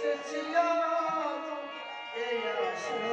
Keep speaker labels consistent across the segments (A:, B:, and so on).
A: এসেছি আজ এই আসরে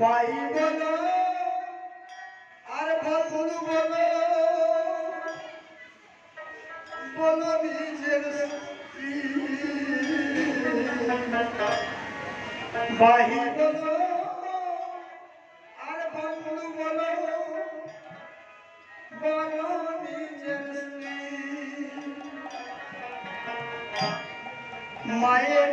A: বাই বলো আর বন্ধু বলো বলো নিজের বাহি বলো, আর বন্ধু বলো বলো নিজের মায়ের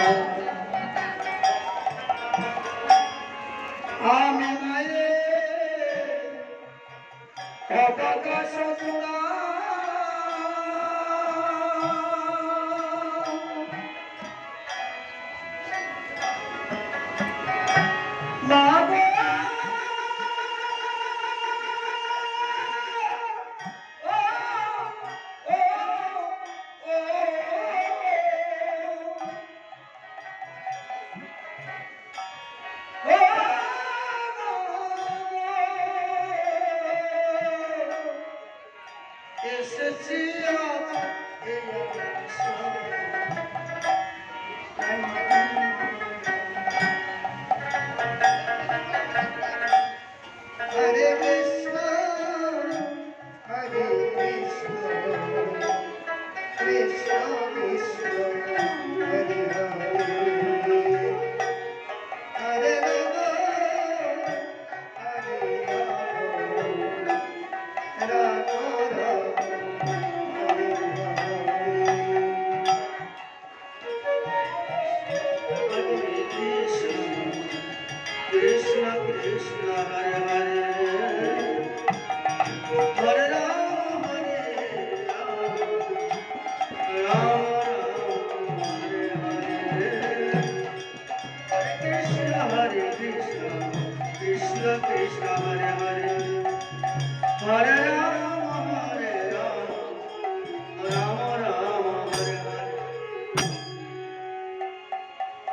A: গাও। নাই মায়ের অবাকা সজনা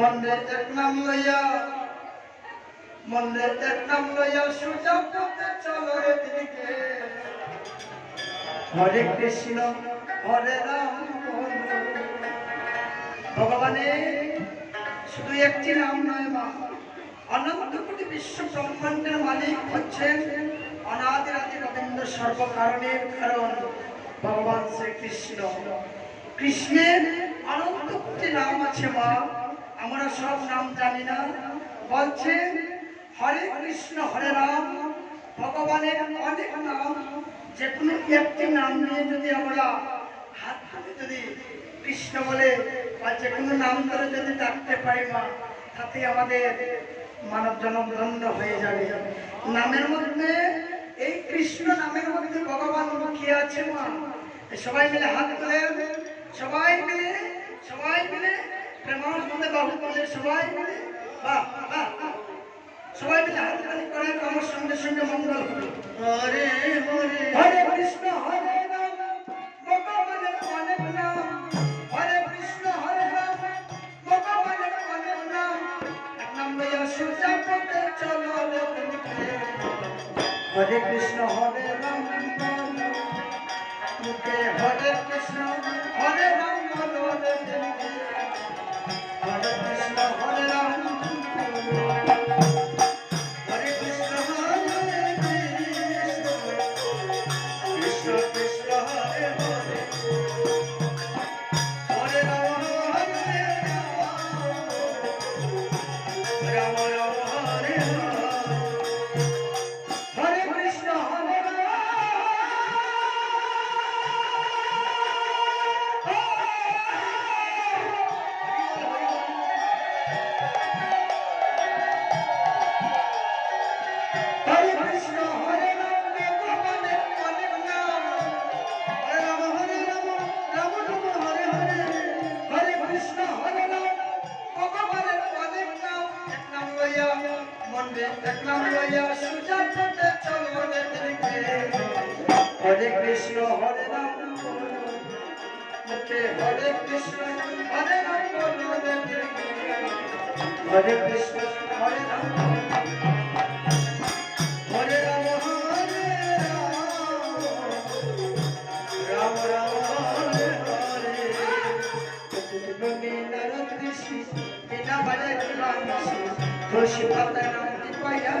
A: মনের এক নাম লইয়া, মনের এক নাম লইয়া সুযোগ করতে চলো এদিকে হরে কৃষ্ণ হরে রাম। ভগবানে শুধু একটি নাম নয় মা, অনন্ত কোটি বিশ্ব ব্রহ্মাণ্ডের মালিক হচ্ছেন অনাদিরাদি রবীন্দ্র সর্বকারণের কারণ ভগবান শ্রীকৃষ্ণ। কৃষ্ণের অনন্ত কোটি নাম আছে মা আমরা সব নাম জানি না। বলছে, হরে কৃষ্ণ, হরে রাম, ভগবানের অনেক নাম। যে কোনো একটি নাম নিয়ে যদি আমরা হাত হাতে যদি কৃষ্ণ বলে বা যে কোনো নাম ধরে যদি ডাকতে পারি না তাতে আমাদের মানব জনম ধন্য হয়ে যাবে। নামের মধ্যে, এই কৃষ্ণ নামের মধ্যে ভগবান কি আছে মা? সবাই মিলে হাত ধরে সবাই মিলে সবাই মিলে মানুষ মনে বাবু তাদের সবাই বা সবাই মিলে হাত করে আমার সঙ্গে সঙ্গে মঙ্গল হরে হরে হরে কৃষ্ণ হরে Hare Krishna, Hare Rama. Push your button on the fire.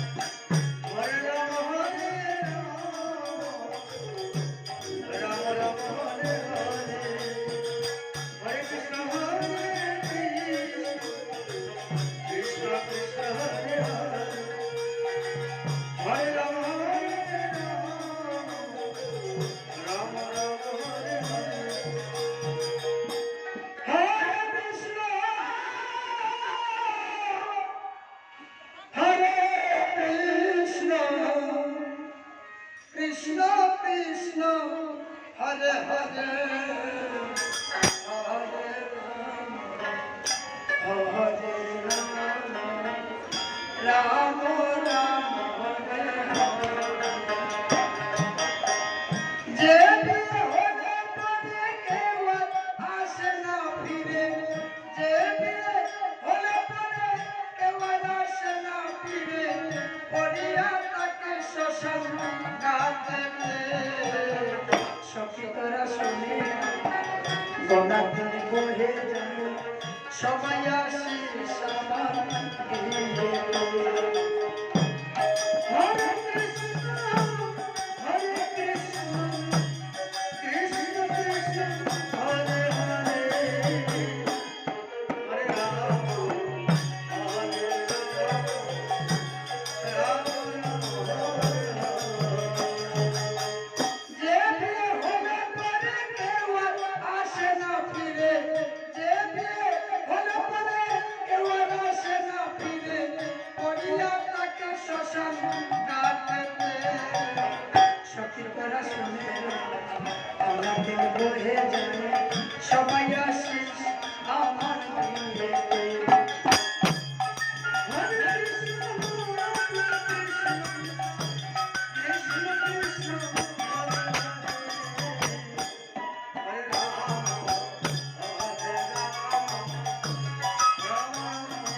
A: fazer, fazer.